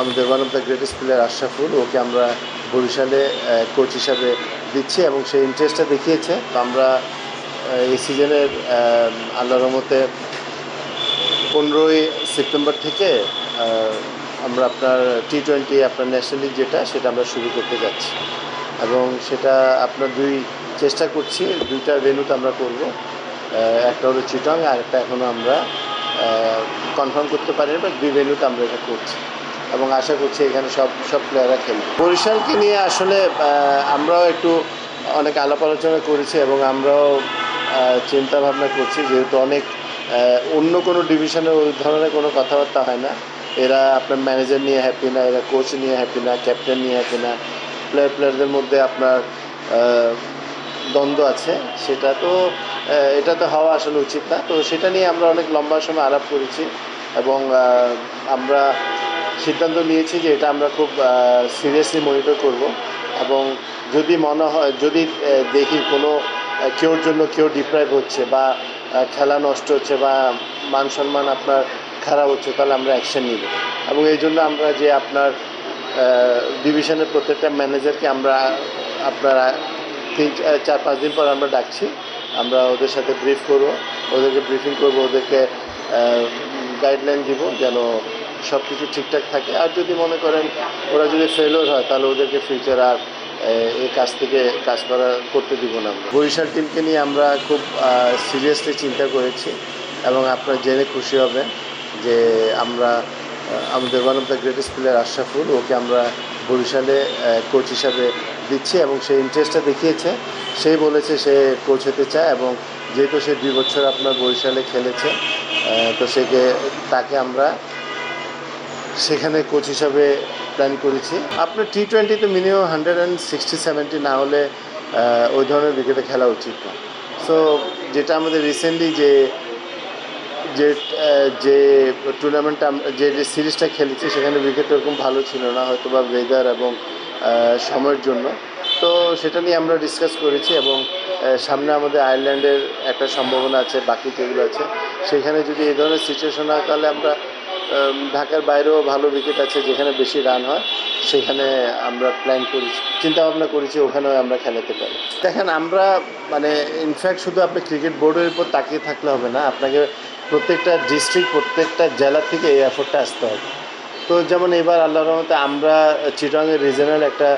আমাদের one of the greatest player Ashraful, okay আমরা বরিশালে কোচ হিসাবে দিচ্ছি এবং সেই ইন্টারেস্টটা দেখিয়েছে। তো আমরা এই সিজনের আল্লাহর রহমতে পনেরোই সেপ্টেম্বর থেকে আমরা আপনার টি টোয়েন্টি আপনার ন্যাশনাল লিগ যেটা, সেটা আমরা শুরু করতে যাচ্ছি। এবং সেটা আপনার দুই চেষ্টা করছি, দুইটা ভেন্যুতে আমরা করব। একটা হলো চিটং আর একটা এখনও আমরা কনফার্ম করতে পারি না বাট দুই ভেন্যুতে আমরা এটা করছি। এবং আশা করছি এখানে সব সব প্লেয়াররা খেলবে। বরিশালকে নিয়ে আসলে আমরাও একটু অনেক আলাপ আলোচনা করেছি এবং আমরাও চিন্তা ভাবনা করছি যেহেতু অনেক অন্য কোনো ডিভিশনে ওই ধরনের কোনো কথাবার্তা হয় না। এরা আপনার ম্যানেজার নিয়ে হ্যাপি না, এরা কোচ নিয়ে হ্যাপি না ক্যাপ্টেন নিয়ে হ্যাপি না। প্লেয়ার প্লেয়ারদের মধ্যে আপনার দ্বন্দ্ব আছে। সেটা তো এটা তো হওয়া আসলে উচিত না। তো সেটা নিয়ে আমরা অনেক লম্বা সময় আলাপ করেছি এবং আমরা সিদ্ধান্ত নিয়েছি যে এটা আমরা খুব সিরিয়াসলি মনিটর করব এবং যদি মনে হয়, যদি দেখি কোনো কেউর জন্য কেউ ডিপ্রাইভ হচ্ছে বা খেলা নষ্ট হচ্ছে বা মান সম্মান আপনার খারাপ হচ্ছে, তাহলে আমরা অ্যাকশন নিব। এবং এই জন্য আমরা যে আপনার ডিভিশনের প্রত্যেকটা ম্যানেজারকে আমরা, আপনার তিন চার, পাঁচ দিন পর আমরা ডাকছি। আমরা ওদের সাথে ব্রিফ করব, ওদেরকে ব্রিফিং করব, ওদেরকে গাইডলাইন দিব যেন সব কিছু ঠিকঠাক থাকে। আর যদি মনে করেন ওরা যদি ফেলোর হয়, তাহলে ওদেরকে ফিউচার আর এই কাজ থেকে কাজ করা করতে দিব না বরিশাল টিমকে নিয়ে আমরা খুব সিরিয়াসলি চিন্তা করেছি এবং আপনারা জেনে খুশি হবেন যে আমরা আমাদের one of the greatest player Ashraful, okay আমরা বরিশালে কোচ হিসাবে দিচ্ছি এবং সেই ইন্টারেস্টটা দেখিয়েছে। সেই বলেছে সে কোচ হতে চায় এবং যেহেতু সে দুই বছর আপনার বরিশালে খেলেছে তো সেকে, তাকে আমরা সেখানে কোচ হিসাবে প্ল্যান করেছি। আপনার টি টোয়েন্টিতে minimum hundred and sixty seventy না হলে ওই ধরনের উইকেটে খেলা উচিত না। সো যেটা আমাদের রিসেন্টলি যে যে যে টুর্নামেন্টটা যে যে সিরিজটা খেলেছি, সেখানে উইকেট ওরকম ভালো ছিল না হয়তো বা ওয়েদার এবং সময়ের জন্য। তো সেটা নিয়ে আমরা ডিসকাস করেছি এবং সামনে আমাদের আয়ারল্যান্ডের একটা সম্ভাবনা আছে, বাকি যেগুলো আছে, সেখানে যদি এই ধরনের সিচুয়েশন হয়, তাহলে আমরা ঢাকার বাইরেও ভালো উইকেট আছে, যেখানে বেশি রান হয়, সেখানে আমরা প্ল্যান করেছি চিন্তা ভাবনা করেছি ওখানেও আমরা খেলাতে পারি। দেখেন, আমরা মানে ইনফ্যাক্ট শুধু আপনি ক্রিকেট বোর্ডের উপর তাকিয়ে থাকলে হবে না, আপনাকে প্রত্যেকটা ডিস্ট্রিক্ট প্রত্যেকটা জেলা থেকে এই এফোর্টটা আসতে হবে। তো যেমন এবার আল্লাহর রহমতে আমরা চিটাংয়ের রিজনাল একটা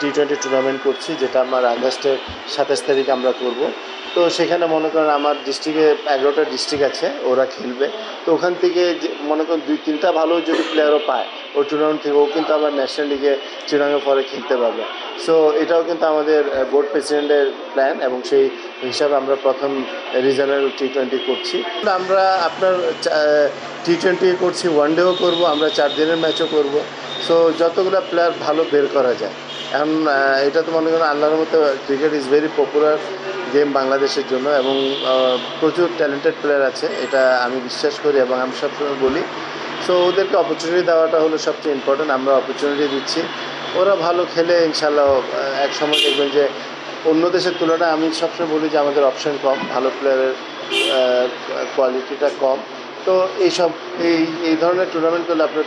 টি টোয়েন্টি টুর্নামেন্ট করছি, যেটা আমার আগস্টের সাতাশ তারিখ আমরা করব। তো সেখানে মনে করেন আমার ডিস্ট্রিক্টে এগারোটা ডিস্ট্রিক্ট আছে, ওরা খেলবে। তো ওখান থেকে মনে করেন দুই তিনটা ভালো যদি প্লেয়ারও পায় ওই টুর্নামেন্ট থেকে, ও কিন্তু আবার ন্যাশনাল লিগে চিরাঙ্গে পরে খেলতে পারবে। সো এটাও কিন্তু আমাদের বোর্ড প্রেসিডেন্টের প্ল্যান এবং সেই হিসাবে আমরা প্রথম রিজনাল টি টোয়েন্টি করছি। আমরা আপনার টি টোয়েন্টি করছি ওয়ান ডেও করব, আমরা চার দিনের ম্যাচও করব। সো যতগুলো প্লেয়ার ভালো বের করা যায়। এখন এটা তো মনে করেন আল্লাহর মতো cricket is very popular game বাংলাদেশের জন্য এবং প্রচুর ট্যালেন্টেড প্লেয়ার আছে, এটা আমি বিশ্বাস করি এবং আমি সবসময় বলি। সো ওদেরকে অপরচুনিটি দেওয়াটা হলো সবচেয়ে ইম্পর্টেন্ট আমরা অপরচুনিটি দিচ্ছি। ওরা ভালো খেলে ইনশাল্লাহ এক সময় দেখবেন যে অন্য দেশের তুলনায় আমি সবসময় বলি যে আমাদের অপশন কম, ভালো প্লেয়ারের কোয়ালিটিটা কম। তো, এইসব, এই এই ধরনের টুর্নামেন্ট করলে আপনার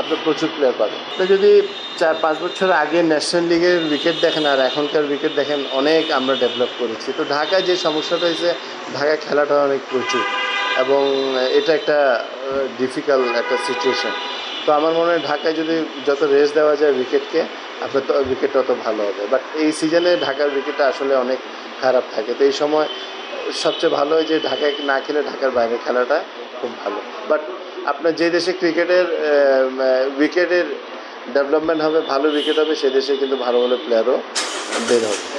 আপনার প্রচুর প্লেয়ার পাবেন। তো যদি চার, পাঁচ বছর আগে ন্যাশনাল লিগের উইকেট দেখেন আর এখনকার উইকেট দেখেন, অনেক আমরা ডেভেলপ করেছি। তো ঢাকায় যে সমস্যাটা হয়েছে, ঢাকায় খেলাটা অনেক প্রচুর এবং এটা একটা ডিফিকাল্ট একটা সিচুয়েশন তো আমার মনে হয় ঢাকায় যদি যত রেস্ট দেওয়া যায় উইকেটকে আপনার তো উইকেট তত ভালো হবে। বাট এই সিজনে ঢাকার উইকেটটা আসলে অনেক খারাপ থাকে। তো এই সময় সবচেয়ে ভালো হয় যে ঢাকায় না খেলে ঢাকার বাইরে খেলাটা খুব ভালো। বাট আপনার যে দেশে ক্রিকেটের উইকেটের ডেভেলপমেন্ট হবে, ভালো উইকেট হবে, সে দেশে কিন্তু ভালো ভালো প্লেয়ারও বের হবে।